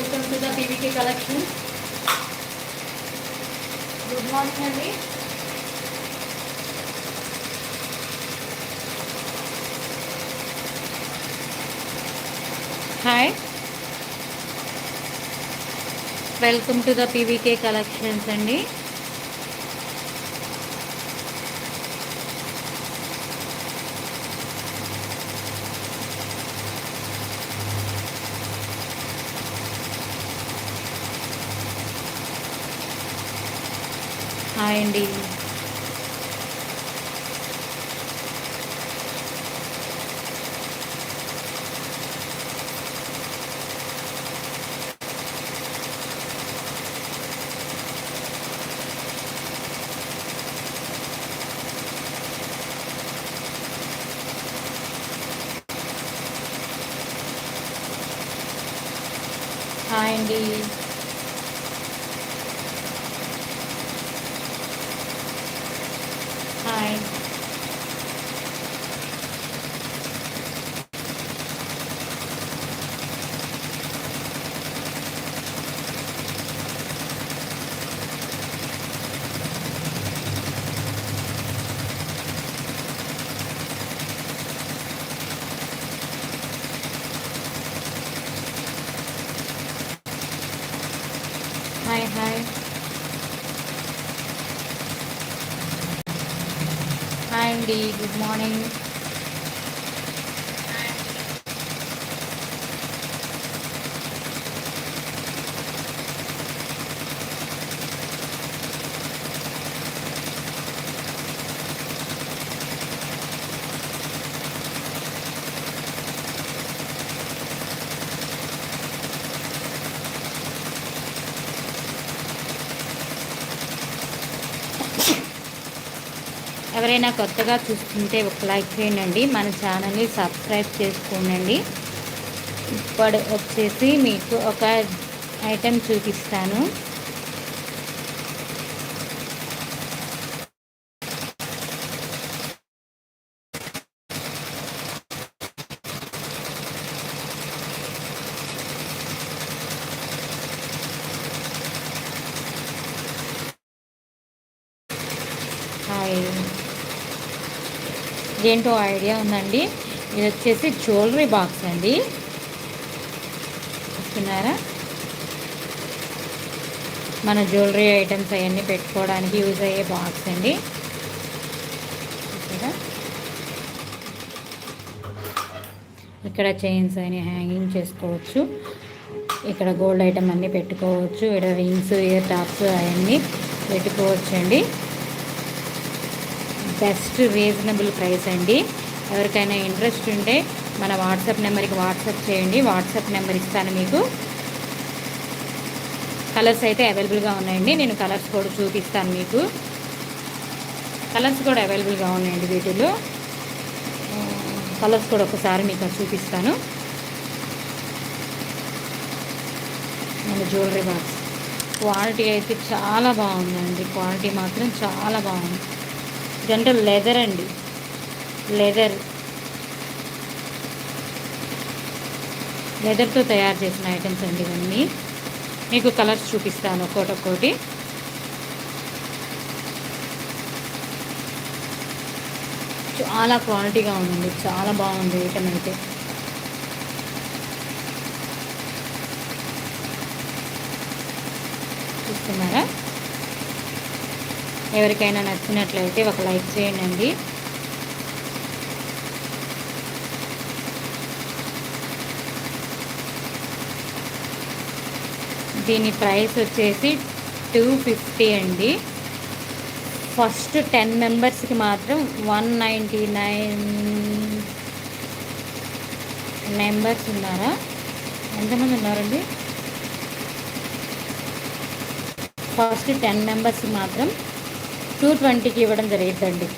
Welcome to the PVK collection good morning అండి hi welcome to the PVK collections అండి hi అండి. Hi అండి hi hi hi hi అండి good morning ఎవరైనా కొత్తగా చూస్తుంటే ఒక లైక్ చేయండి. మన ఛానల్ని సబ్స్క్రైబ్ చేసుకోనండి. ఇప్పుడు వచ్చేసి మీకు ఒక ఐటెం చూపిస్తాను హాయ్ ఏంటో ఐడియా ఉందండి. ఇది వచ్చేసి జ్యువెలరీ బాక్స్ అండి. చూస్తున్నారా? మన జ్యువెలరీ ఐటమ్స్ అవన్నీ పెట్టుకోవడానికి యూజ్ అయ్యే బాక్స్ అండి. ఇక్కడ చైన్స్ అని హ్యాంగింగ్ చేసుకోవచ్చు. ఇక్కడ గోల్డ్ ఐటమ్ అన్నీ పెట్టుకోవచ్చు. ఇక్కడ రింగ్స్ ఇయర్ టాప్స్ అవన్నీ పెట్టుకోవచ్చు అండి బెస్ట్ రీజనబుల్ ప్రైస్ అండి. ఎవరికైనా ఇంట్రెస్ట్ ఉంటే మన వాట్సాప్ నెంబర్కి వాట్సాప్ చేయండి. వాట్సాప్ నెంబర్ ఇస్తాను మీకు. కలర్స్ అయితే అవైలబుల్గా ఉన్నాయండి. నేను కలర్స్ కూడా చూపిస్తాను మీకు. కలర్స్ కూడా అవైలబుల్గా ఉన్నాయండి వీటిలో కలర్స్ కూడా ఒకసారి మీకు చూపిస్తాను. మన జ్యువెలరీ బాక్స్. క్వాలిటీ అయితే చాలా బాగుందండి. క్వాలిటీ మాత్రం చాలా బాగుంది. ఇదంటే లెదర్ అండి. లెదర్ లెదర్తో తయారు చేసిన ఐటమ్స్ అండి ఇవన్నీ. మీకు కలర్స్ చూపిస్తాను ఒక్కోటి ఒక్కోటి చాలా క్వాలిటీగా ఉందండి. చాలా బాగుంది ఐటమ్ అయితే. చూస్తున్నారా? ఎవరికైనా నచ్చినట్లయితే ఒక లైక్ చేయండి. దీని ప్రైస్ వచ్చేసి టూ ఫిఫ్టీ అండి. ఫస్ట్ టెన్ మెంబర్స్కి మాత్రం వన్ నైంటీ నైన్ మెంబర్స్ ఉన్నారా? ఎంతమంది ఉన్నారండి? ఫస్ట్ టెన్ మెంబర్స్కి మాత్రం టూ ట్వంటీకి ఇవ్వడం జరుగుతుందండి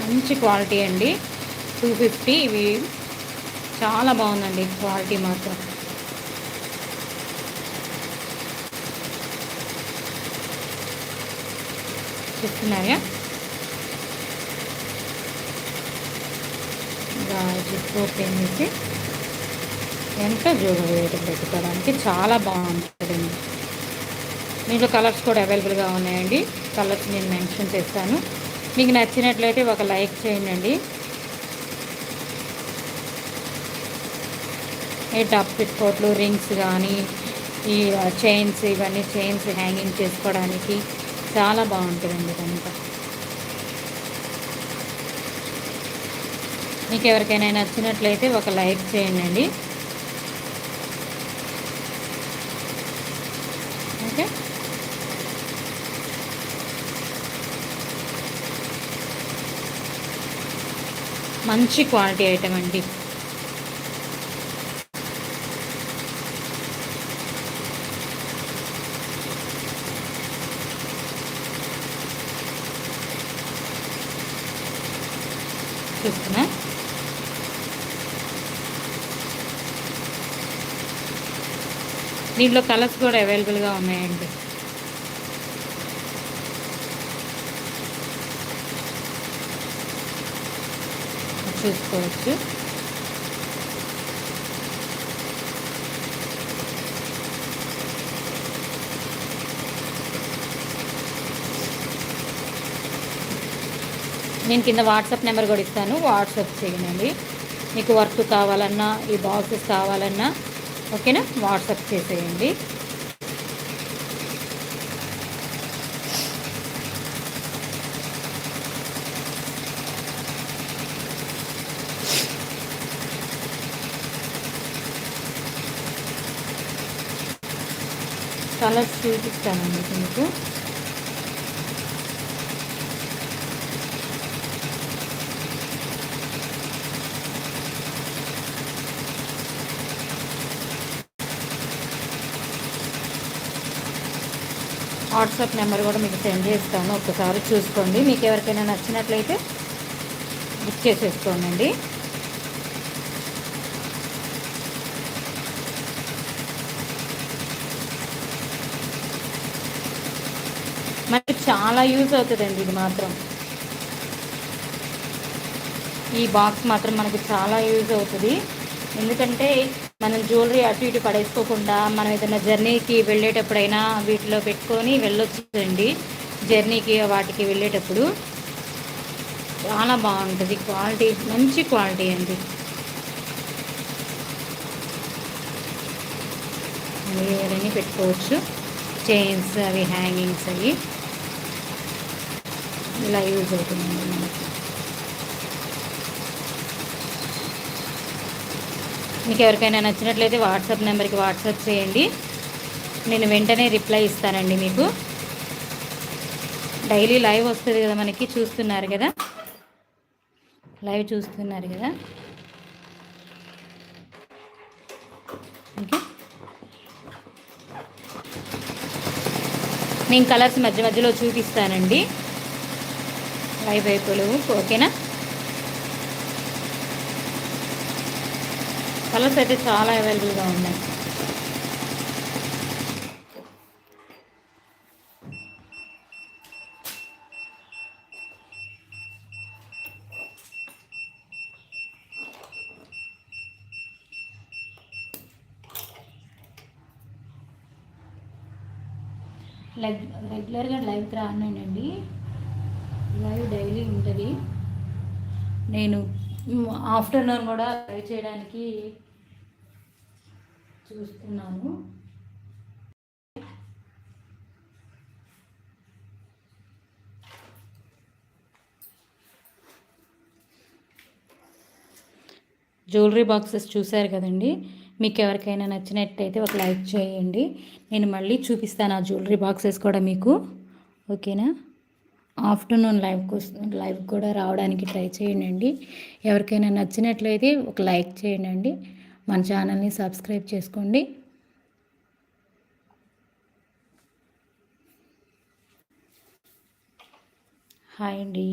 మంచి క్వాలిటీ అండి. టూ ఫిఫ్టీ ఇవి చాలా బాగుందండి క్వాలిటీ మాత్రం. చెప్తున్నాయా? ఇలా ఓపెన్ చేసి ఎంత జోడు పెట్టుకోవడానికి చాలా బాగుంటుందండి. దీంట్లో కలర్స్ కూడా అవైలబుల్గా ఉన్నాయండి. కలర్స్ నేను మెన్షన్ చేస్తాను మీకు నచ్చినట్లయితే ఒక లైక్ చేయండి. ఈ టప్ పిట్కోట్లు రింగ్స్ కానీ ఈ చైన్స్ ఇవన్నీ చైన్స్ హ్యాంగింగ్ చేసుకోవడానికి చాలా బాగుంటుందండి కనుక మీకు ఎవరికైనా నచ్చినట్లయితే ఒక లైక్ చేయండి ఓకే మంచి క్వాలిటీ ఐటమ్ అండి. చూస్తున్నా. దీంట్లో కలర్స్ కూడా అవైలబుల్గా ఉన్నాయండి. చూసుకోవచ్చు. నేను కింద వాట్సాప్ నెంబర్ కూడా ఇస్తాను. వాట్సాప్ చేయండి. మీకు వర్క్ కావాలన్నా ఈ బాక్సెస్ కావాలన్నా ఓకేనా? వాట్సాప్ చేసేయండి. కలర్స్ చూపిస్తానండి మీకు. వాట్సాప్ నెంబర్ కూడా మీకు సెండ్ చేస్తాను. ఒకసారి చూసుకోండి. మీకు ఎవరికైనా నచ్చినట్లయితే బుక్ చేసేసుకోండి మనకి చాలా యూజ్ అవుతుందండి ఇది మాత్రం. ఈ బాక్స్ మాత్రం మనకి చాలా యూజ్ అవుతుంది. ఎందుకంటే మనం జ్యువెలరీ అటు ఇటు పడేసుకోకుండా మనం ఏదైనా జర్నీకి వెళ్ళేటప్పుడైనా వీటిలో పెట్టుకొని వెళ్ళొచ్చండి. జర్నీకి వాటికి వెళ్ళేటప్పుడు చాలా బాగుంటుంది. క్వాలిటీ మంచి క్వాలిటీ అండి. అవన్నీ పెట్టుకోవచ్చు. చైన్స్ అవి హ్యాంగింగ్స్ అవి. ఇలా యూజ్ అవుతుంది. మనకి మీకు ఎవరికైనా నచ్చినట్లయితే వాట్సాప్ నెంబర్కి వాట్సాప్ చేయండి. నేను వెంటనే రిప్లై ఇస్తానండి మీకు. డైలీ లైవ్ వస్తుంది కదా మనకి చూస్తున్నారు కదా. లైవ్ చూస్తున్నారు కదా. ఓకే. నేను కలర్స్ మధ్య మధ్యలో చూపిస్తానండి. లైవ్ అయిపోలేవు ఓకేనా? కలర్స్ అయితే చాలా అవైలబుల్గా ఉన్నాయి. రెగ్యులర్గా లైవ్కి రానండి. లైవ్ డైలీ ఉంటుంది. నేను ఆఫ్టర్నూన్ కూడా లైవ్ చేయడానికి చూస్తున్నాను. జ్యువెలరీ బాక్సెస్ చూశారు కదండి. మీకు ఎవరికైనా నచ్చినట్టయితే ఒక లైక్ చేయండి. నేను మళ్ళీ చూపిస్తాను ఆ జ్యువెలరీ బాక్సెస్ కూడా మీకు. ఓకేనా? ఆఫ్టర్నూన్ లైవ్ లైవ్ కూడా రావడానికి ట్రై చేయండి ఎవరికైనా నచ్చినట్లయితే ఒక లైక్ చేయండి మన ఛానల్ని సబ్స్క్రైబ్ చేసుకోండి. హాయ్ అండి.